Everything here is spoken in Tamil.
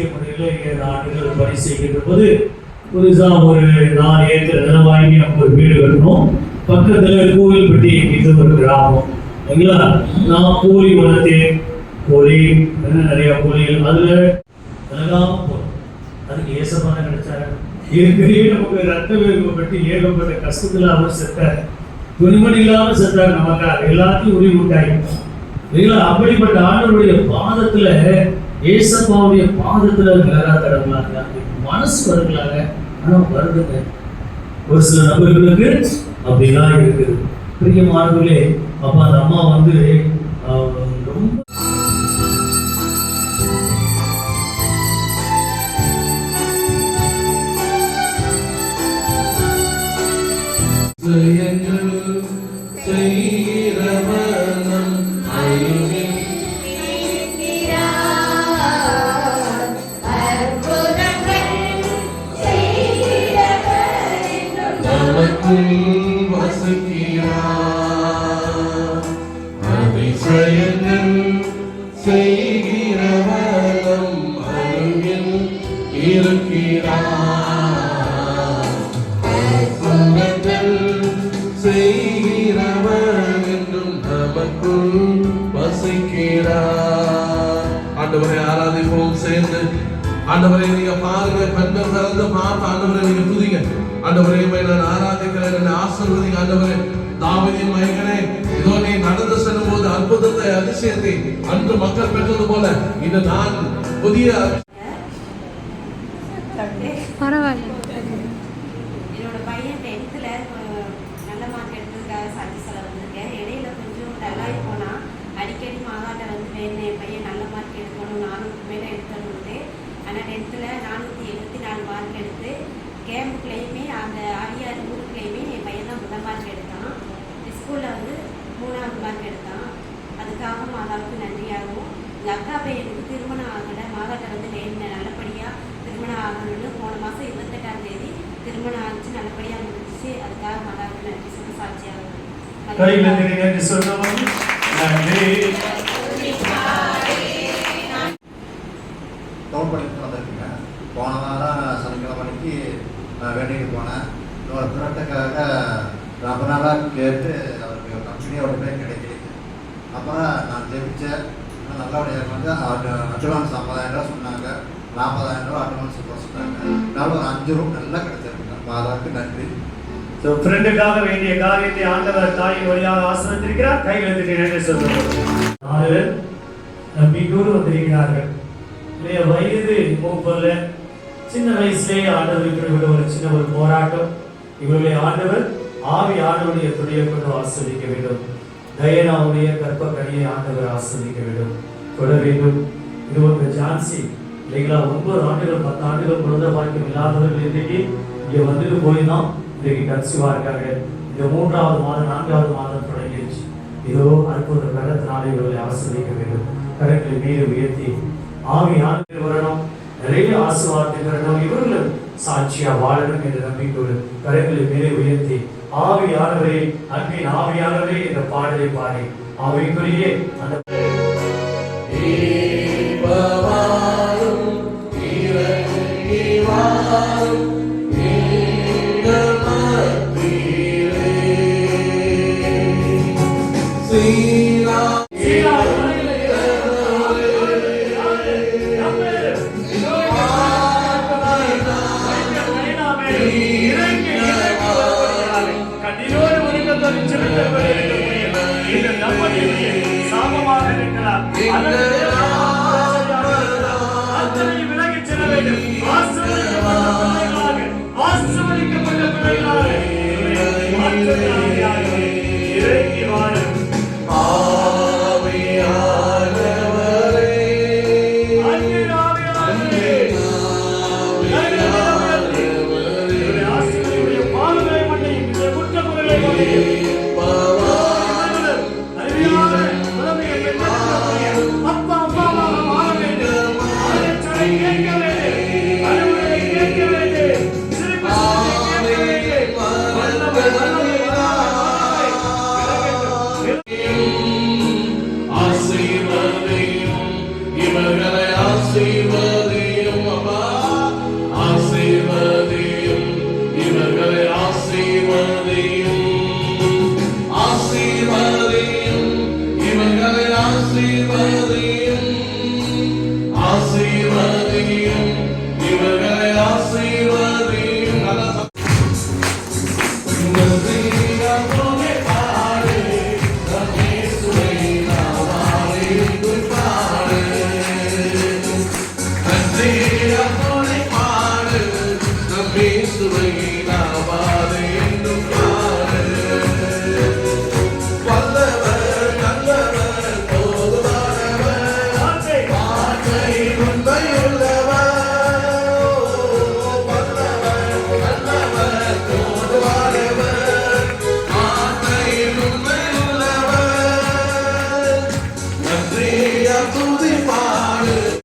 ஏழு ஆண்டுகள் பணி செய்கின்ற போது புதுசாக ஒரு நான் ஏக்கர் நிலம் வாங்கி அங்க ஒரு வீடு கட்டணும். பக்கத்தில் கோவில்பட்டி இது ஒரு கிராமம். சரிங்களா நான் கோழி வளர்த்தேன். கோழி நிறையா கோழிகள். அதில் விலகாம போகும் அதுக்கு ஏசமான கிடைச்சாரு. ஏற்கனவே நமக்கு ரத்த வேறுபட்டு ஏகப்பட்ட கஷ்டத்தில் அவர் செத்தார். துணிமணி இல்லாமல் செத்தார் நமக்காக. எல்லாத்தையும் உரிமை உண்டாகி இல்லைங்களா? அப்படிப்பட்ட ஆண்டவருடைய பாதத்தில் ஏசப்பாவுடைய பாதத்துல நேரா தடங்களாங்க மனசு வருங்களாங்க ஆனா வருதுங்க. ஒரு சில நபர்களுக்கு அப்படிதான் இருக்குது. பிரியமானவர்களே அப்ப அந்த அம்மா வந்து செய்கிறவனம் அருகில் இருக்கிறான் அற்புதங்கள் செய்கிறவர் என்றும் நமக்குள் வசிக்கிறார். ஆண்டவரை ஆராதிப்போம் சேர்ந்து. ஆண்டவரை நீங்க பாருங்க கண்கள் கலந்து பார்த்து ஆண்டவரை நீங்க துதிங்க. ஆண்டவரை நான் ஆராதிக்கிறேன் என்னை ஆசிர்வதிங்க ஆண்டவரே. தாவீதின் மயங்கனே இதோ நீ நடந்து செல்லும் அற்புதத்தை அதிசயத்தை அன்று மக்கள் பெற்றது போல இன்று நான் புதிய பரவாயில்ல. மாதாவுக்கு நன்றியாகவும் எங்கள் அக்கா பையனுக்கு திருமணம் ஆகலை மாதாட்ட வந்து வேணும் நல்லபடியாக திருமணம் ஆகணும்னு போன மாதம் இருபத்தெட்டாம் தேதி திருமணம் ஆச்சு நல்லபடியாக முடிஞ்சிச்சு. அதுக்காக மாதாவுக்கு நன்றி சொல்ல சாட்சியாகும் டவுன் பண்ணிட்டு வந்திருக்குங்க. போன வாரம் சனிக்கிழமை அன்னைக்கு வேண்டிக்கு போனேன். இன்னொரு பிறட்டுக்காக ரொம்ப நாளாக கேட்டு அவருக்கு கம்பெனியோட போய் கிடைக்கலைங்க அப்புறம் நான் இன்னும் நல்லபடியாக வந்து அட்வான்ஸ் ஐம்பதாயிரம் ரூபா சொன்னாங்க. நாற்பதாயிரம் ரூபா அட்வான்ஸ் போட சொன்னாங்க அதனால ஒரு அஞ்சு ரூபா நல்லா கிடைச்சிருக்குங்க மாதாவுக்கு நன்றி. ஸோ ஃப்ரெண்டுக்காக வேண்டிய காரியத்தை ஆண்டவர் தாயின் வழியாக ஆசிரியத்திருக்கிறார் கையில் நன்றி சொல்லுவோம் நாலு நம்பிக்கையோடு வந்திருக்கிறார்கள். இல்லையா வயது மூப்பல்ல சின்ன வயசுலேயே ஆண்டவருக்கு இவரோட ஒரு சின்ன ஒரு போராட்டம். இவருடைய ஆண்டவர் ஆவி ஆண்டவருடைய துணையை கொண்டு ஆஸ்வதிக்க வேண்டும். தயனாவுடைய கற்ப கனியை ஆண்டவர் ஆஸ்வதிக்க வேண்டும் கொள்ள வேண்டும் இது ஒரு ஜான்சி. இல்லைங்களா? ஒன்பது ஆண்டுகள் பத்து ஆண்டுகள் குழந்தை பாக்கியம் இல்லாதவர்கள் இன்றைக்கு இங்கே வந்துட்டு போய் தான் இன்றைக்கு கன்சிவா இருக்காங்க இந்த மூன்றாவது மாதம் நான்காவது மாதம் தொடங்கிடுச்சு. இதோ அற்புத கரத்தினாலே இவர்களை ஆசிரியக்க வேண்டும் கரங்களை மீது உயர்த்தி ஆவி ஆண்டு வரணும். நிறைய ஆசீர்வாதத்தை வரணும். இவர்களும் சாட்சியா வாழணும் என்ற நம்பிக்கையோடு கரங்களை மேலே உயர்த்தி ஆவியானவரே அன்பின் ஆவியானவரே என்ற பாடலை பாடி ஆவிக்குரிய அந்த ஆசிர்வதிக்கப்பட்ட பிள்ளைகளாக. against the rain.